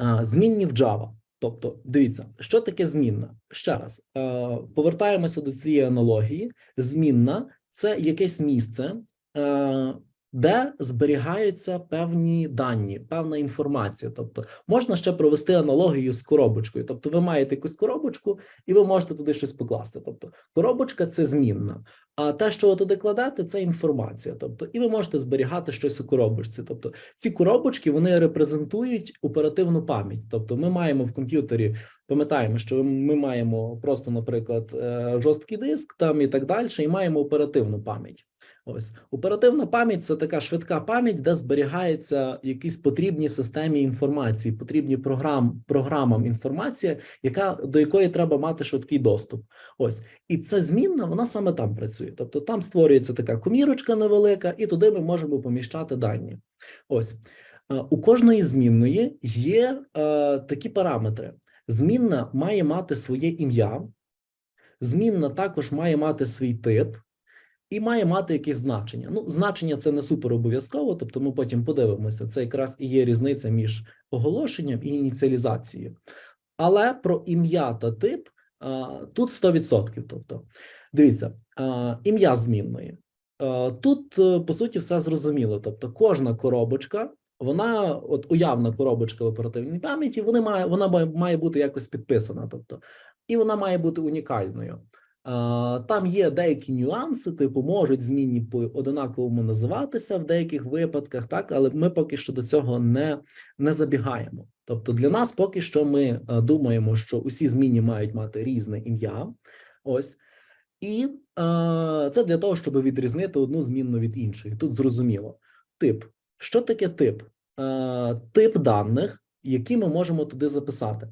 А, Змінні в Java. Тобто, дивіться, що таке змінна? Ще раз е, повертаємося до цієї аналогії. Змінна це якесь місце, е, де зберігаються певні дані, певна інформація. Тобто, можна ще провести аналогію з коробочкою. Тобто, ви маєте якусь коробочку, і ви можете туди щось покласти. Тобто, коробочка це змінна. А те, що ви туди кладете, це інформація. Тобто, і ви можете зберігати щось у коробочці. Тобто, ці коробочки вони репрезентують оперативну пам'ять. Тобто, ми маємо в комп'ютері, пам'ятаємо, що ми маємо просто, наприклад, е, жорсткий диск там і так далі, і маємо оперативну пам'ять. Ось оперативна пам'ять це така швидка пам'ять, де зберігається якісь потрібні системі інформації, потрібні програм, програмам інформація, яка до якої треба мати швидкий доступ. Ось і ця змінна, вона саме там працює. Тобто там створюється така комірочка невелика, і туди ми можемо поміщати дані. Ось Е, у кожної змінної є е, такі параметри. Змінна має мати своє ім'я, змінна також має мати свій тип. І має мати якесь значення. Ну, значення це не супер обов'язково, тобто ми потім подивимося. Це якраз і є різниця між оголошенням і ініціалізацією. Але про ім'я та тип тут 100%. Тобто, дивіться, ім'я змінної. Тут, е, по суті, все зрозуміло. Тобто, кожна коробочка, вона, от уявна коробочка в оперативній пам'яті, вони має, вона має бути якось підписана. Тобто, і вона має бути унікальною. А, Там є деякі нюанси, типу можуть змінні по одинаковому називатися в деяких випадках, так але ми поки що до цього не, не забігаємо. Тобто, для нас поки що ми е, думаємо, що усі змінні мають мати різне ім'я. Ось. І е, це для того, щоб відрізнити одну змінну від іншої. Тут зрозуміло. Тип. Що таке тип? Е, тип даних, які ми можемо туди записати.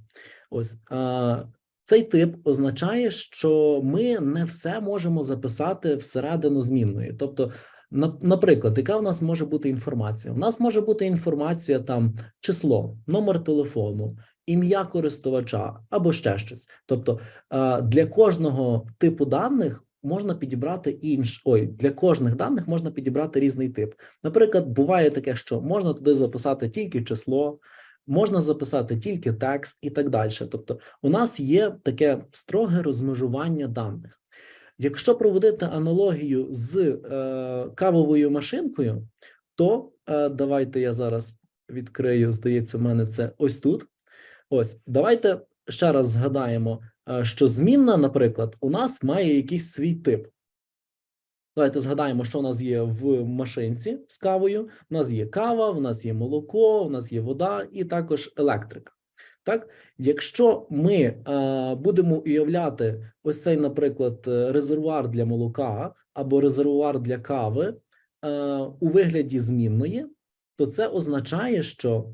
Ось е, цей тип означає, що ми не все можемо записати всередину змінної. Тобто, на- наприклад, яка у нас може бути інформація? У нас може бути інформація там число, номер телефону, ім'я користувача або ще щось. Тобто е, для кожного типу даних можна підібрати інш. Ой, для кожних даних можна підібрати різний тип. Наприклад, буває таке, що можна туди записати тільки число, можна записати тільки текст і так далі. Тобто, у нас є таке строге розмежування даних. Якщо проводити аналогію з е, кавовою машинкою, то е, давайте я зараз відкрию. Здається, в мене це ось тут. Ось, давайте ще раз згадаємо, е, що змінна, наприклад, у нас має якийсь свій тип. Давайте згадаємо, що у нас є в машинці з кавою. У нас є кава, у нас є молоко, у нас є вода і також електрика. Так, якщо ми е, будемо уявляти ось цей, наприклад, резервуар для молока або резервуар для кави е, у вигляді змінної, то це означає, що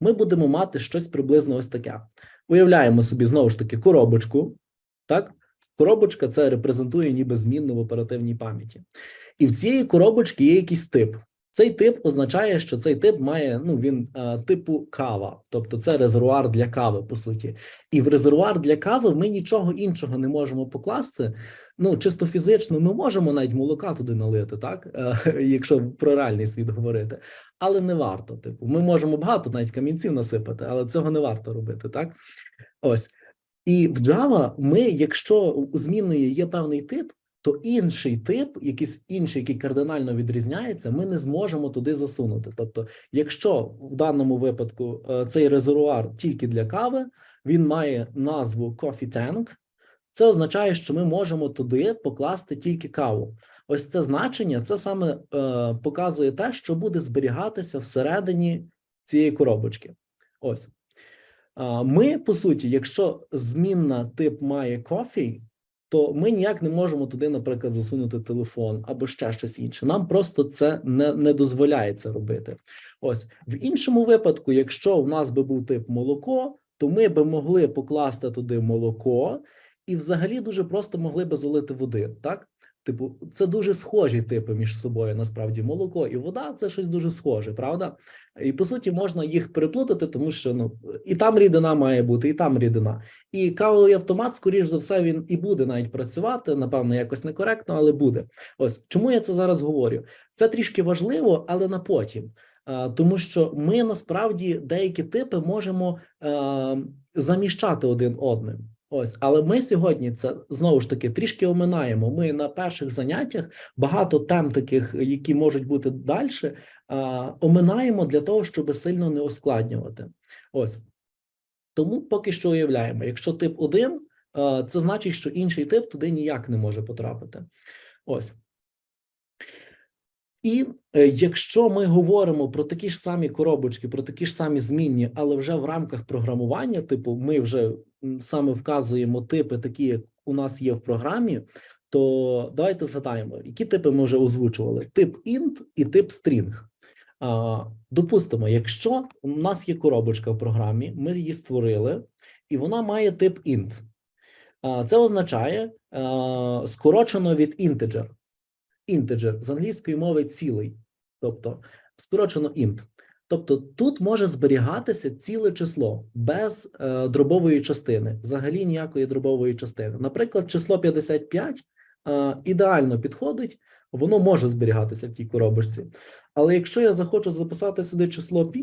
ми будемо мати щось приблизно ось таке. Уявляємо собі знову ж таки коробочку, так? Коробочка це репрезентує ніби змінну в оперативній пам'яті. І в цієї коробочки є якийсь тип. Цей тип означає, що цей тип має ну він е, типу кава, тобто це резервуар для кави, по суті. І в резервуар для кави ми нічого іншого не можемо покласти. Ну чисто фізично, ми можемо навіть молока туди налити, так е, якщо про реальний світ говорити, але не варто. Типу, ми можемо багато навіть камінців насипати, але цього не варто робити, так ось. І в Java ми, якщо у змінної є певний тип, то інший тип, якийсь інший, який кардинально відрізняється, ми не зможемо туди засунути. Тобто, якщо в даному випадку е, цей резервуар тільки для кави, він має назву Coffee Tank, це означає, що ми можемо туди покласти тільки каву. Ось це значення, це саме е, показує те, що буде зберігатися всередині цієї коробочки. Ось. Ми, по суті, якщо змінна тип має coffee, то ми ніяк не можемо туди, наприклад, засунути телефон або ще щось інше. Нам просто це не, не дозволяє робити. Ось в іншому випадку, якщо в нас би був тип молоко, то ми би могли покласти туди молоко і взагалі дуже просто могли би залити води. Так, типу, це дуже схожі типи між собою. Насправді, молоко і вода це щось дуже схоже, правда? І по суті можна їх переплутати, тому що ну і там рідина має бути, і там рідина. І кавовий автомат, скоріш за все, він і буде навіть працювати. Напевно, якось некоректно, але буде. Ось чому я це зараз говорю? Це трішки важливо, але на потім. Тому що ми насправді деякі типи можемо е, заміщати один одним. Ось, але ми сьогодні це знову ж таки трішки оминаємо. Ми на перших заняттях багато тем, таких, які можуть бути далі, оминаємо для того, щоб сильно не ускладнювати. Ось тому поки що уявляємо, якщо тип 1, е, це значить, що інший тип туди ніяк не може потрапити. Ось. І е, якщо ми говоримо про такі ж самі коробочки, про такі ж самі змінні, але вже в рамках програмування, типу, ми вже саме вказуємо типи, такі як у нас є в програмі, то давайте згадаємо, які типи ми вже озвучували: тип int і тип string. Допустимо, якщо у нас є коробочка в програмі, ми її створили, і вона має тип int. А, це означає а, скорочено від integer. Integer з англійської мови цілий, тобто скорочено int. Тобто тут може зберігатися ціле число без е, дробової частини, взагалі ніякої дробової частини. Наприклад, число 55 е, ідеально підходить, воно може зберігатися в тій коробочці. Але якщо я захочу записати сюди число π,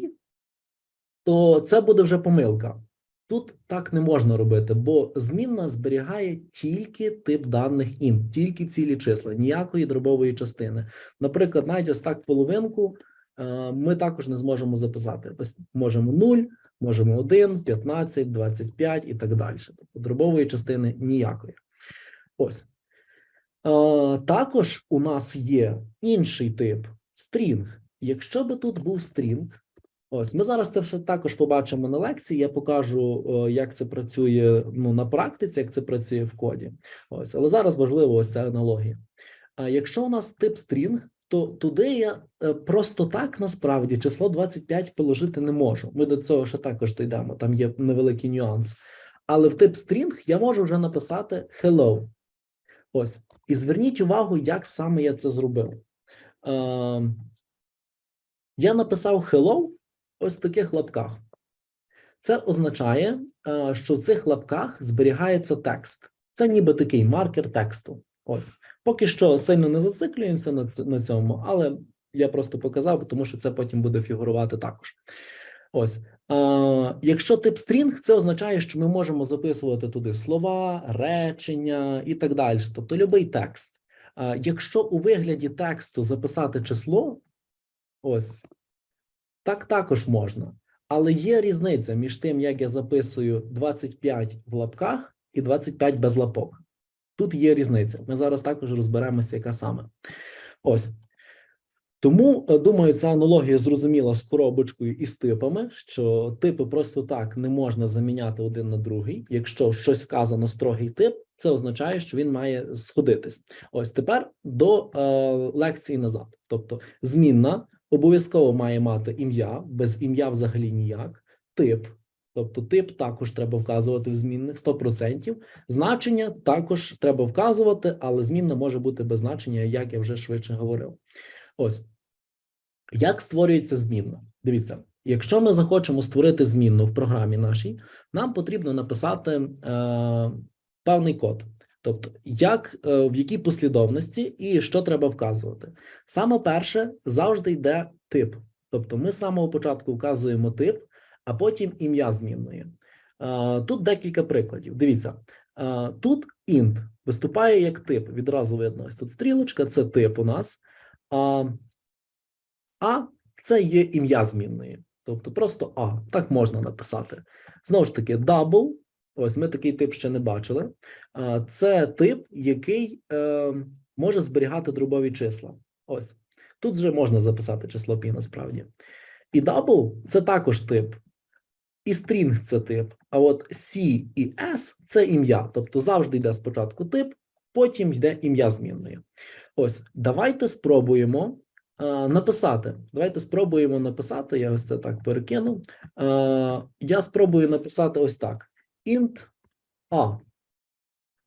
то це буде вже помилка. Тут так не можна робити, бо змінна зберігає тільки тип даних int, тільки цілі числа, ніякої дробової частини. Наприклад, навіть ось так половинку е, ми також не зможемо записати. Ось можемо 0, можемо 1, 15, 25 і так далі. Тобто дробової частини ніякої. Ось. Е, Також у нас є інший тип string. Якщо би тут був string, Ось ми зараз це все також побачимо на лекції. Я покажу, як це працює ну, на практиці, як це працює в коді. Ось, але зараз важливо ось ця аналогія. А якщо у нас тип string, то туди я е, просто так насправді число 25 положити не можу. Ми до цього ще також дійдемо. Там є невеликий нюанс. Але в тип string я можу вже написати hello. Ось. І зверніть увагу, як саме я це зробив. Е, я написав hello ось в таких лапках. Це означає, е, що в цих лапках зберігається текст. Це ніби такий маркер тексту. Ось поки що сильно не зациклюємося на цьому, але я просто показав, тому що це потім буде фігурувати також. Ось, е, якщо тип string, це означає, що ми можемо записувати туди слова, речення і так далі, тобто будь-який текст. Е, якщо у вигляді тексту записати число, ось так також можна. Але є різниця між тим, як я записую 25 в лапках і 25 без лапок. Тут є різниця. Ми зараз також розберемося, яка саме. Ось. Тому, е, думаю, ця аналогія зрозуміла з коробочкою і з типами, що типи просто так не можна заміняти один на другий. Якщо щось вказано строгий тип, це означає, що він має сходитись. Ось тепер до е, лекції назад. Тобто, змінна обов'язково має мати ім'я, без ім'я взагалі ніяк, тип. Тобто тип також треба вказувати в змінних 100%. Значення також треба вказувати, але змінна може бути без значення, як я вже швидше говорив. Ось як створюється змінна? Дивіться, якщо ми захочемо створити змінну в програмі нашій, нам потрібно написати е, певний код. Тобто, як е, в якій послідовності і що треба вказувати. Саме перше завжди йде тип. Тобто, ми з самого початку вказуємо тип, а потім ім'я змінної. Е, Тут декілька прикладів. Дивіться, е, тут int виступає як тип. Відразу видно, ось тут стрілочка, це тип у нас. А, це є ім'я змінної. Тобто просто А, так можна написати. Знову ж таки, double. Ось ми такий тип ще не бачили. Це тип, який е, може зберігати дробові числа. Ось тут вже можна записати число пі насправді. І double – це також тип. І string – це тип. А от C і S – це ім'я. Тобто завжди йде спочатку тип, потім йде ім'я змінної. Ось, давайте спробуємо е, написати. Давайте спробуємо написати. Я ось це так перекину. Е, я спробую написати ось так: int a.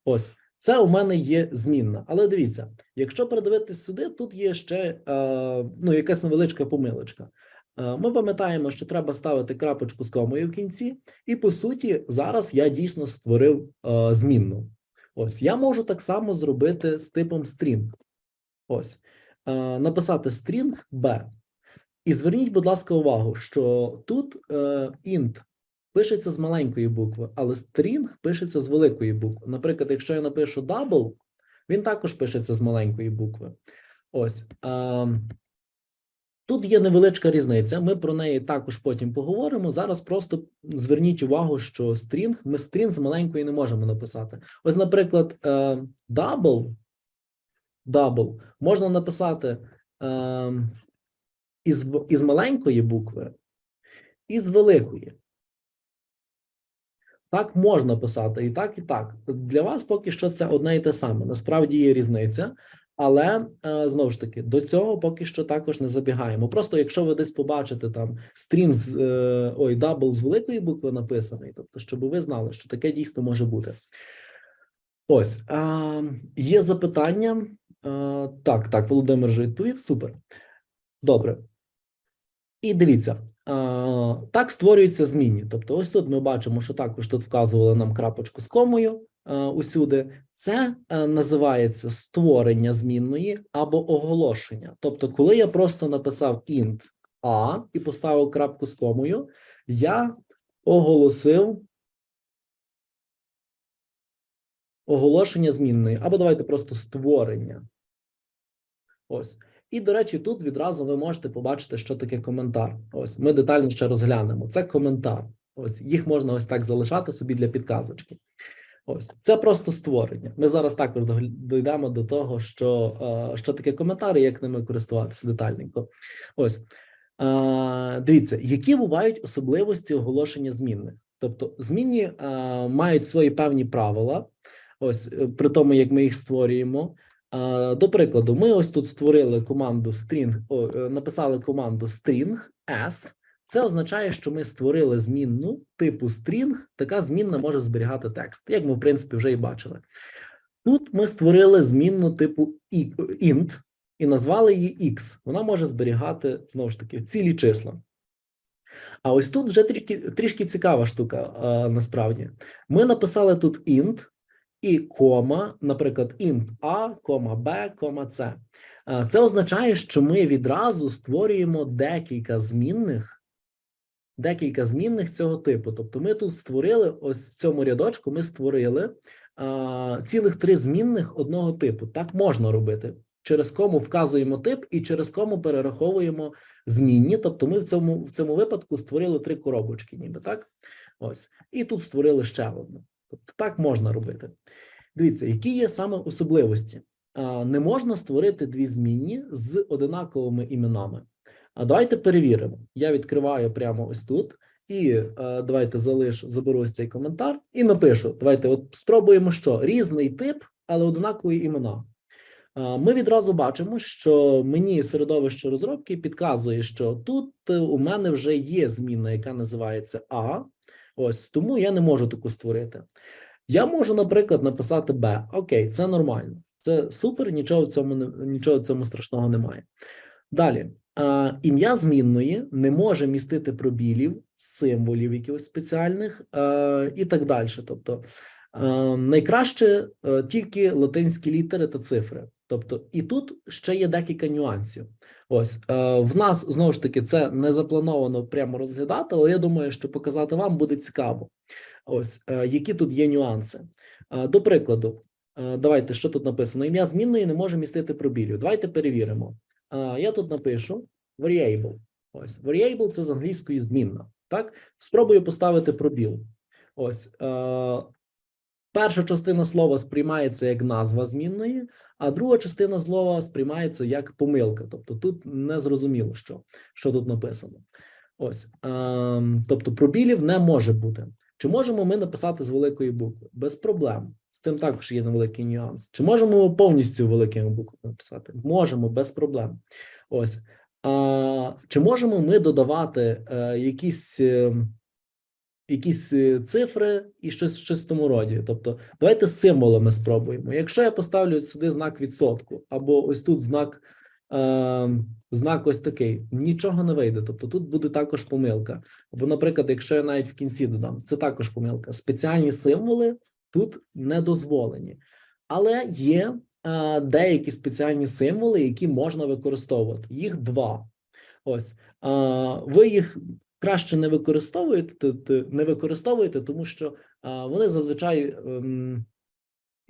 Ось. Це у мене є змінна. Але дивіться, якщо передивитись сюди, тут є ще е, ну, якась невеличка помилочка. Е, Ми пам'ятаємо, що треба ставити крапочку з комою в кінці, і по суті, зараз я дійсно створив е, змінну. Ось я можу так само зробити з типом string. Ось е, написати string b. І зверніть, будь ласка, увагу, що тут е, int пишеться з маленької букви, але string пишеться з великої букви. Наприклад, якщо я напишу double, він також пишеться з маленької букви. Ось. Е, Тут є невеличка різниця. Ми про неї також потім поговоримо. Зараз просто зверніть увагу, що string, ми string з маленької не можемо написати. Ось, наприклад, е, double, double можна написати е, із, із маленької букви і з великої. Так можна писати і так, і так. Для вас поки що це одне і те саме. Насправді є різниця, але е, знову ж таки до цього поки що також не забігаємо. Просто якщо ви десь побачите там стрін з е, ой, дабл з великої букви написаний, тобто, щоб ви знали, що таке дійсно може бути. Ось є запитання. Е, так, так, Володимир вже відповів. Супер. Добре. І дивіться, так створюються змінні. Тобто, ось тут ми бачимо, що також тут вказували нам крапочку з комою усюди. Це називається створення змінної або оголошення. Тобто, коли я просто написав int a і поставив крапку з комою, я оголосив оголошення змінної, або давайте просто створення. Ось. І, до речі, тут відразу ви можете побачити, що таке коментар. Ось ми детально ще розглянемо. Це коментар. Ось їх можна ось так залишати собі для підказочки. Ось це просто створення. Ми зараз також дійдемо до того, що, е, що таке коментар і як ними користуватися детальненько. Ось е, дивіться, які бувають особливості оголошення змінних. Тобто, змінні е, мають свої певні правила. Ось при тому, як ми їх створюємо. До прикладу, ми ось тут створили команду string, е, написали команду string s. Це означає, що ми створили змінну типу string. Така змінна може зберігати текст, як ми в принципі вже і бачили. Тут ми створили змінну типу int і назвали її x. Вона може зберігати знову ж таки цілі числа. А ось тут вже трішки, трішки цікава штука а, насправді. Ми написали тут int, і кома, наприклад, int a, кома b, кома c. Це означає, що ми відразу створюємо декілька змінних, декілька змінних цього типу. Тобто, ми тут створили ось в цьому рядочку. Ми створили а, цілих три змінних одного типу. Так можна робити. Через кому вказуємо тип і через кому перераховуємо змінні. Тобто, ми в цьому в цьому випадку створили три коробочки, ніби так. Ось, і тут створили ще одну. Тобто так можна робити. Дивіться, які є саме особливості. Не можна створити дві змінні з одинаковими іменами. А давайте перевіримо. Я відкриваю прямо ось тут, і е, давайте залиш, заберу ось цей коментар і напишу. Давайте от спробуємо, що різний тип, але однакові імена. Ми відразу бачимо, що мені середовище розробки підказує, що тут е, у мене вже є змінна, яка називається А. Ось тому я не можу таку створити. Я можу, наприклад, написати Б. Окей, це нормально. Це супер, нічого в цьому нічого в цьому страшного немає. Далі, а, ім'я змінної не може містити пробілів, символів якихось спеціальних е, і так далі. Тобто е, найкраще е, тільки латинські літери та цифри. Тобто, і тут ще є декілька нюансів. Ось е, в нас знову ж таки це не заплановано прямо розглядати, але я думаю, що показати вам буде цікаво. Ось е, які тут є нюанси. Е, До прикладу, е, давайте що тут написано: ім'я змінної не може містити пробілів. Давайте перевіримо. Е, Я тут напишу variable. Ось variable це з англійської змінна. Так, спробую поставити пробіл. Ось е, перша частина слова сприймається як назва змінної, а друга частина слова сприймається як помилка. Тобто тут не зрозуміло, що, що тут написано. Ось, е, тобто пробілів не може бути. Чи можемо ми написати з великої букви? Без проблем. З цим також є невеликий нюанс. Чи можемо ми повністю великими буквами написати? Можемо без проблем. Ось. А, чи можемо ми додавати е, якісь, е, якісь е, цифри і щось в чистому роді? Тобто, давайте з символами спробуємо. Якщо я поставлю сюди знак відсотку, або ось тут знак, е, знак ось такий, нічого не вийде. Тобто тут буде також помилка. Або, наприклад, якщо я навіть в кінці додам, це також помилка. Спеціальні символи тут не дозволені, але є е, деякі спеціальні символи, які можна використовувати. Їх два. Ось ви їх краще не використовуєте, не використовуєте, тому що вони зазвичай ем,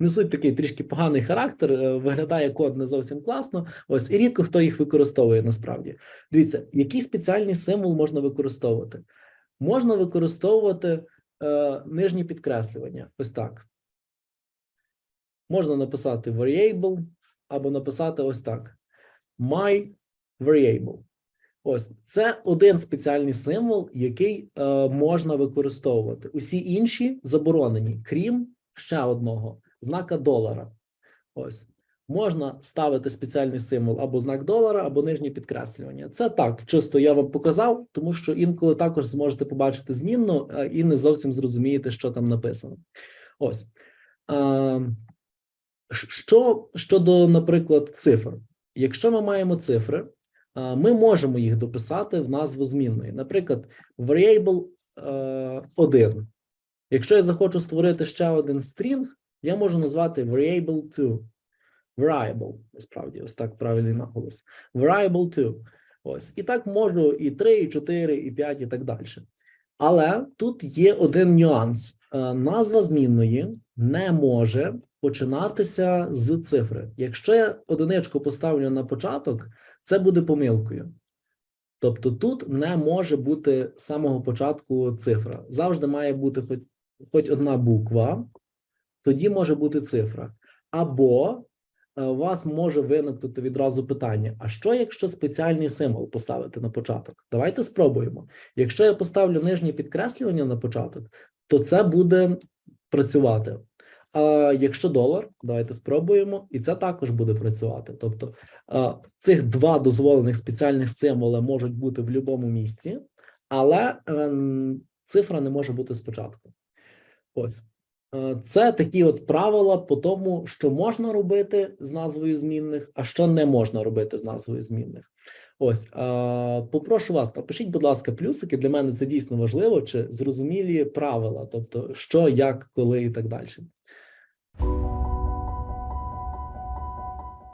несуть такий трішки поганий характер, е, виглядає код не зовсім класно. Ось і рідко хто їх використовує насправді. Дивіться, який спеціальний символ можна використовувати? Можна використовувати е, нижні підкреслювання. Ось так. Можна написати variable або написати ось так: my variable. Ось це один спеціальний символ, який е, можна використовувати. Усі інші заборонені, крім ще одного знака долара. Ось можна ставити спеціальний символ або знак долара, або нижнє підкреслювання. Це так, чисто я вам показав, тому що інколи також зможете побачити змінну е, і не зовсім зрозумієте, що там написано. Ось. Е, що щодо, наприклад, цифр, якщо ми маємо цифри, ми можемо їх дописати в назву змінної. Наприклад, variable 1. Якщо я захочу створити ще один string, я можу назвати variable 2. Variable, насправді, ось так правильний наголос. Variable 2. Ось. І так можу і 3, і 4, і 5, і так далі. Але тут є один нюанс: Е, назва змінної не може починатися з цифри. Якщо я одиничку поставлю на початок, це буде помилкою. Тобто тут не може бути з самого початку цифра. Завжди має бути хоч, хоч одна буква, тоді може бути цифра. Або е, у вас може виникнути відразу питання: а що, якщо спеціальний символ поставити на початок? Давайте спробуємо. Якщо я поставлю нижнє підкреслювання на початок, то це буде працювати. Якщо долар, давайте спробуємо, і це також буде працювати. Тобто цих два дозволених спеціальних символи можуть бути в будь-якому місці, але ем, цифра не може бути спочатку. Ось Е, це такі от правила по тому, що можна робити з назвою змінних, а що не можна робити з назвою змінних. Ось попрошу вас, напишіть, будь ласка, плюсики. Для мене це дійсно важливо, чи зрозумілі правила, тобто що, як, коли і так далі. you